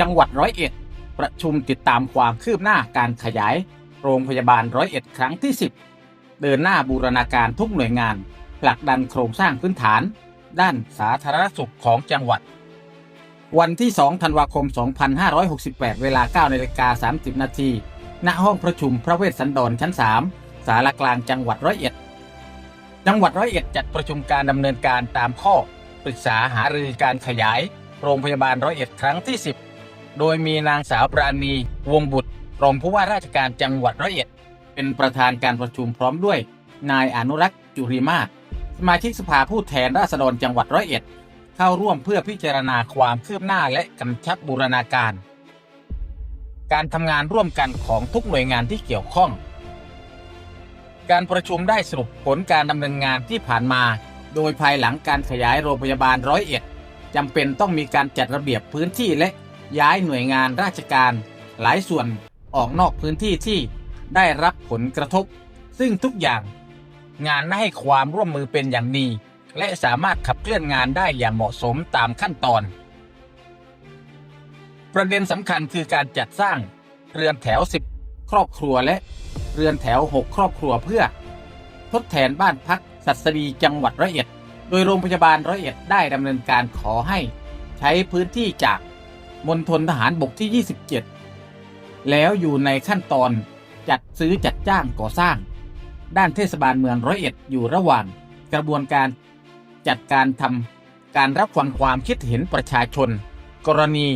จังหวัดร้อยเอ็ด ประชุมติดตามความคืบหน้าการขยาย โรงพยาบาลร้อยเอ็ดครั้งที่ 10 เดินหน้าบูรณาการทุกหน่วยงานผลักดันโครงสร้างพื้นฐาน ด้านสาธารณสุขของจังหวัด วันที่ 2 ธันวาคม 2568 เวลา9นาฬิกา30 นาทีณห้องประชุมพระเวสสันดรชั้น 3 สารกลางจังหวัดร้อยเอ็ด จังหวัดร้อยเอ็ดจัดประชุมการดำเนินการตามข้อ ปรึกษาหารือการขยาย โรงพยาบาลร้อยเอ็ดครั้งที่ 10 โดยมีนางสาวปราณีวงบุตรรองผู้ว่าราชการจังหวัดร้อยเอ็ด เป็นประธานการประชุมพร้อมด้วย นายอนุรักษ์จุริมาศสมาชิกสภาผู้แทนราษฎรจังหวัดร้อยเอ็ด เข้าร่วมเพื่อพิจารณาความคืบหน้าและกำชับบูรณาการ การทำงานร่วมกันของทุกหน่วยงานที่เกี่ยวข้อง การประชุมได้สรุปผลการดำเนินงานที่ผ่านมา โดยภายหลังการขยายโรงพยาบาลร้อยเอ็ดจำเป็นต้องมีการจัดระเบียบพื้นที่และ ย้ายหน่วยงานราชการหลายส่วนออกนอกพื้นที่ที่ได้รับผลกระทบ ซึ่งทุกอย่างงานได้ให้ความร่วมมือเป็นอย่างดี และสามารถขับเคลื่อนงานได้อย่างเหมาะสมตามขั้นตอน ประเด็นสำคัญคือการจัดสร้างเรือนแถว 10 ครอบครัวและเรือนแถว 6 ครอบครัวเพื่อ ทดแทนบ้านพักสัตรีจังหวัดร้อยเอ็ด โดยโรงพยาบาลร้อยเอ็ดได้ดำเนินการขอให้ ใช้พื้นที่จาก มณฑลทหารบกที่ 27 แล้วอยู่ในขั้นตอนจัดซื้อจัดจ้างก่อสร้าง ด้านเทศบาลเมืองร้อยเอ็ดอยู่ระหว่างกระบวนการจัดการทำการรับฟังความคิดเห็นประชาชน กรณี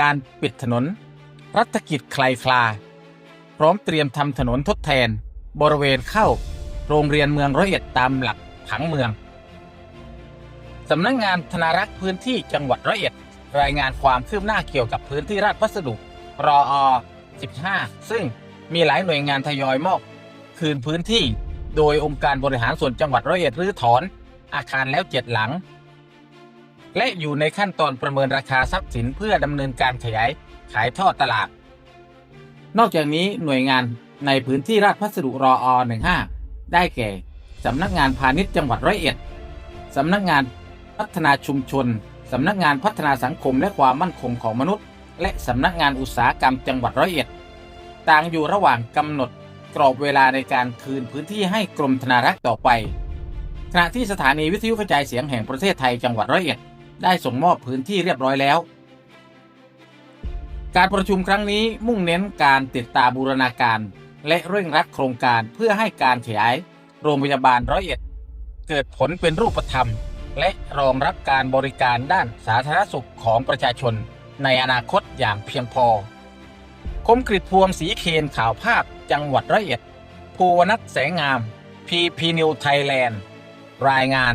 การปิดถนน รัฐกิจคลายคลา พร้อมเตรียมทำถนนทดแทน บริเวณเข้า โรงเรียนเมืองร้อยเอ็ดตามหลักผังเมืองสำนักงงานธนารักษ์พื้นที่จังหวัดร้อยเอ็ด รายงานความคืบหน้าเกี่ยวกับพื้นที่ราชพัสดุรออ15 ซึ่งมีหลายหน่วยงานทยอยมอบคืนพื้นที่ โดยองค์การบริหารส่วนจังหวัดร้อยเอ็ดรื้อถอน อาคารแล้วเจ็ดหลัง และอยู่ในขั้นตอนประเมินราคาทรัพย์สินเพื่อดำเนินการขยายขายทอดตลาด นอกจากนี้หน่วยงานในพื้นที่ราชพัสดุรออ15 ได้แก่สำนักงานพาณิชย์จังหวัดร้อยเอ็ดสำนักงานพัฒนาชุมชน สำนักงานพัฒนาสังคมและความมั่นคงของมนุษย์ และสำนักงานอุตสาหกรรมจังหวัดร้อยเอ็ด ต่างอยู่ระหว่างกำหนดกรอบเวลาในการคืนพื้นที่ให้กรมธนารักษ์ต่อไป ขณะที่สถานีวิทยุกระจายเสียงแห่งประเทศไทยจังหวัดร้อยเอ็ด ได้ส่งมอบพื้นที่เรียบร้อยแล้ว การประชุมครั้งนี้มุ่งเน้นการติดตามบูรณาการ และเร่งรัดโครงการเพื่อให้การขยาย โรงพยาบาลร้อยเอ็ด เกิดผลเป็นรูปธรรม และรองรับการบริการด้านสาธารณสุขของประชาชนในอนาคตอย่างเพียงพอ คมกริดพวงสีเคนข่าวภาพจังหวัดระยเอ็ดภูวนัทแสงงาม พีพีนิวไทยแลนด์ รายงาน